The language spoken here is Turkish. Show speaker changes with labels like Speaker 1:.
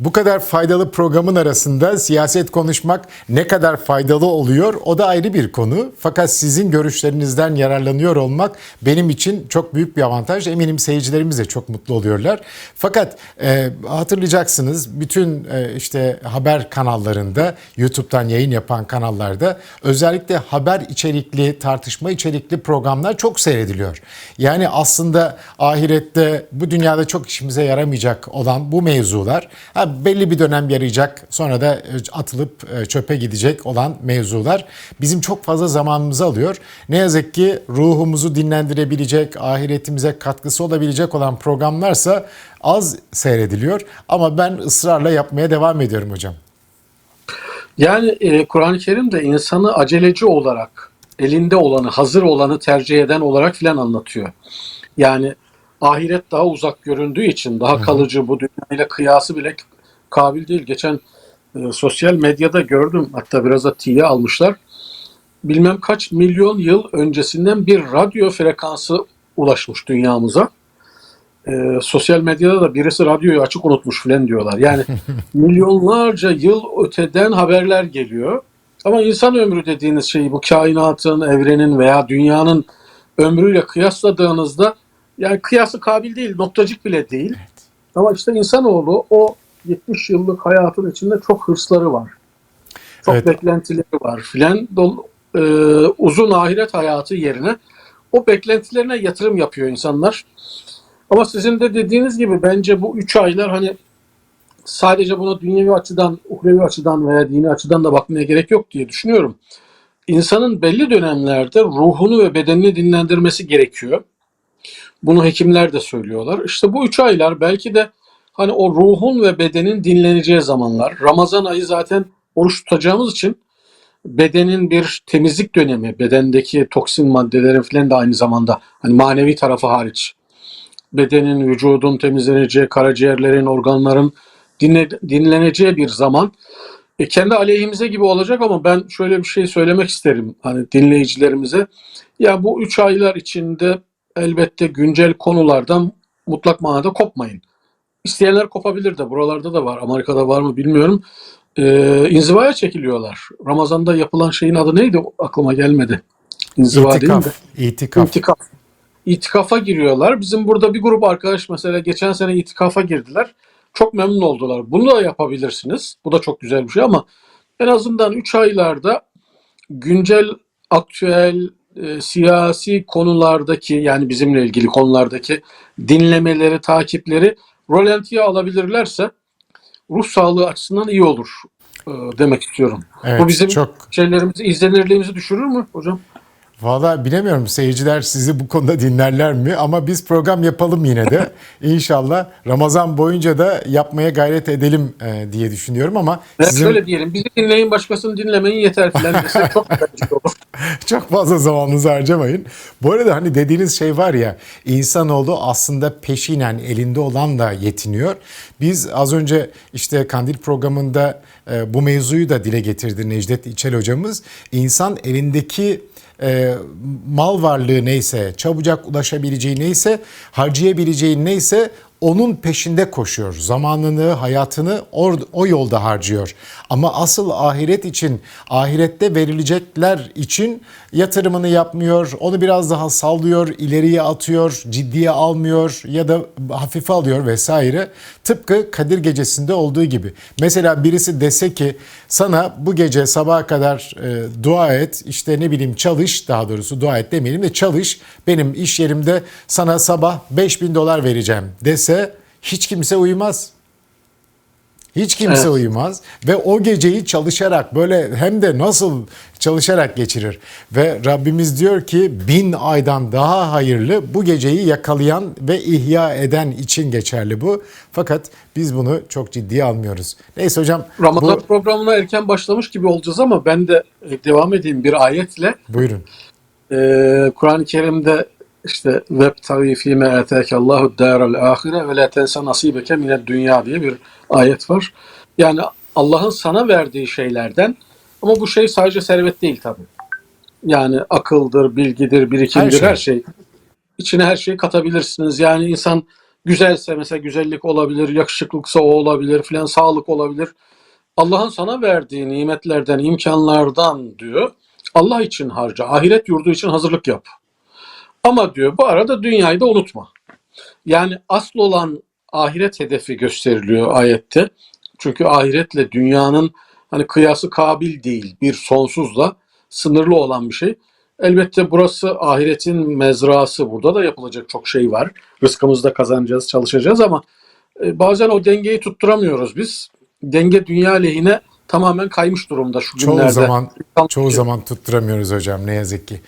Speaker 1: Bu kadar faydalı programın arasında siyaset konuşmak ne kadar faydalı oluyor o da ayrı bir konu. Fakat sizin görüşlerinizden yararlanıyor olmak benim için çok büyük bir avantaj. Eminim seyircilerimiz de çok mutlu oluyorlar. Fakat e, hatırlayacaksınız bütün e, işte haber kanallarında, YouTube'dan yayın yapan kanallarda özellikle haber içerikli, tartışma içerikli programlar çok seyrediliyor. Yani aslında ahirette bu dünyada çok işimize yaramayacak olan bu mevzular ha, belli bir dönem yarayacak sonra da e, atılıp e, çöpe gidecek olan mevzular bizim çok fazla zamanımızı alıyor. Ne yazık ki ruhumuzu dinlendirebilecek, ahiretimize katkısı olabilecek olan programlarsa az seyrediliyor ama ben ısrarla yapmaya devam ediyorum hocam.
Speaker 2: Yani e, Kur'an-ı Kerim de insanı aceleci olarak, elinde olanı, hazır olanı tercih eden olarak filan anlatıyor. Yani ahiret daha uzak göründüğü için daha kalıcı bu dünyayla kıyası bile kabil değil. Geçen e, sosyal medyada gördüm hatta biraz da tiye almışlar. Bilmem kaç milyon yıl öncesinden bir radyo frekansı ulaşmış dünyamıza. E, sosyal medyada da birisi radyoyu açık unutmuş filan diyorlar. Yani milyonlarca yıl öteden haberler geliyor. Ama insan ömrü dediğiniz şeyi bu kainatın, evrenin veya dünyanın ömrüyle kıyasladığınızda yani kıyası kabil değil, noktacık bile değil. Ama işte insanoğlu o 70 yıllık hayatın içinde çok hırsları var. Çok
Speaker 1: Evet.
Speaker 2: beklentileri var filan. E, uzun ahiret hayatı yerine o beklentilerine yatırım yapıyor insanlar. Ama sizin de dediğiniz gibi bence bu üç aylar hani sadece buna dünyevi açıdan, uhrevi açıdan veya dini açıdan da bakmaya gerek yok diye düşünüyorum. İnsanın belli dönemlerde ruhunu ve bedenini dinlendirmesi gerekiyor. Bunu hekimler de söylüyorlar. İşte bu üç aylar belki de hani o ruhun ve bedenin dinleneceği zamanlar. Ramazan ayı zaten oruç tutacağımız için bedenin bir temizlik dönemi, bedendeki toksin maddelerin falan da aynı zamanda hani manevi tarafı hariç bedenin, vücudun temizleneceği, karaciğerlerin, organların dinle, dinleneceği bir zaman. E, kendi aleyhimize gibi olacak ama ben şöyle bir şey söylemek isterim hani dinleyicilerimize. Ya bu üç aylar içinde elbette güncel konulardan mutlak manada kopmayın. İsteyenler kopabilir de buralarda da var. Amerika'da var mı bilmiyorum. Ee, inzivaya çekiliyorlar. Ramazan'da yapılan şeyin adı neydi? Aklıma gelmedi. İnziva değil
Speaker 1: İtikaf,
Speaker 2: de.
Speaker 1: itikaf.
Speaker 2: İtikaf. İtikafa giriyorlar. Bizim burada bir grup arkadaş mesela geçen sene itikafa girdiler. Çok memnun oldular. Bunu da yapabilirsiniz. Bu da çok güzel bir şey ama en azından 3 aylarda güncel, aktüel, e, siyasi konulardaki yani bizimle ilgili konulardaki dinlemeleri, takipleri rolantiye alabilirlerse ruh sağlığı açısından iyi olur e, demek istiyorum.
Speaker 1: Evet,
Speaker 2: Bu bizim
Speaker 1: çok
Speaker 2: şeylerimizi, izlenirliğimizi düşürür mü hocam?
Speaker 1: Valla bilemiyorum seyirciler sizi bu konuda dinlerler mi ama biz program yapalım yine de. İnşallah Ramazan boyunca da yapmaya gayret edelim e, diye düşünüyorum ama sizin
Speaker 2: şöyle diyelim, bizi dinleyin başkasını dinlemeyin yeter filan çok olur.
Speaker 1: çok fazla zamanınızı harcamayın. Bu arada hani dediğiniz şey var ya insanoğlu aslında peşinen elinde olanla yetiniyor. Biz az önce işte Kandil programında e, bu mevzuyu da dile getirdi Necdet İçel hocamız. İnsan elindeki e, mal varlığı neyse, çabucak ulaşabileceği neyse, harcayabileceği neyse onun peşinde koşuyor. Zamanını, hayatını o yolda harcıyor. Ama asıl ahiret için, ahirette verilecekler için yatırımını yapmıyor. Onu biraz daha sallıyor, ileriye atıyor, ciddiye almıyor ya da hafife alıyor vesaire. Tıpkı Kadir Gecesi'nde olduğu gibi. Mesela birisi dese ki sana bu gece sabaha kadar e, dua et, işte ne bileyim çalış, daha doğrusu dua et demeyelim de çalış. Benim iş yerimde sana sabah 5000 dolar vereceğim dese hiç kimse uyumaz. Hiç kimse
Speaker 2: Evet.
Speaker 1: uyumaz ve o geceyi çalışarak böyle hem de nasıl çalışarak geçirir. Ve Rabbimiz diyor ki bin aydan daha hayırlı bu geceyi yakalayan ve ihya eden için geçerli bu. Fakat biz bunu çok ciddiye almıyoruz. Neyse hocam
Speaker 2: Ramazan
Speaker 1: bu,
Speaker 2: programına erken başlamış gibi olacağız ama ben de e, devam edeyim bir ayetle.
Speaker 1: buyurun.
Speaker 2: Ee, Kur'an-ı Kerim'de işte tavi fîme etâke Allahu dâral ahire ve la tensa nasibeke mined dünya diye bir ayet var. Yani Allah'ın sana verdiği şeylerden ama bu şey sadece servet değil tabii. Yani akıldır, bilgidir, birikimdir
Speaker 1: Her
Speaker 2: her
Speaker 1: şey.
Speaker 2: şey. İçine her şeyi katabilirsiniz. Yani insan Güzelse mesela güzellik olabilir, yakışıklıksa o olabilir filan, sağlık olabilir. Allah'ın sana verdiği nimetlerden, imkanlardan diyor. Allah için harca, ahiret yurdu için hazırlık yap. Ama diyor bu arada dünyayı da unutma. Yani asıl olan ahiret hedefi gösteriliyor ayette. Çünkü ahiretle dünyanın hani kıyası kabil değil, bir sonsuzla sınırlı olan bir şey. Elbette burası ahiretin mezrası. Burada da yapılacak çok şey var. Rızkımızı da kazanacağız, çalışacağız ama e, bazen o dengeyi tutturamıyoruz biz. Denge dünya lehine tamamen kaymış durumda şu
Speaker 1: Çoğu
Speaker 2: günlerde.
Speaker 1: zaman çoğu zaman tutturamıyoruz hocam ne yazık ki.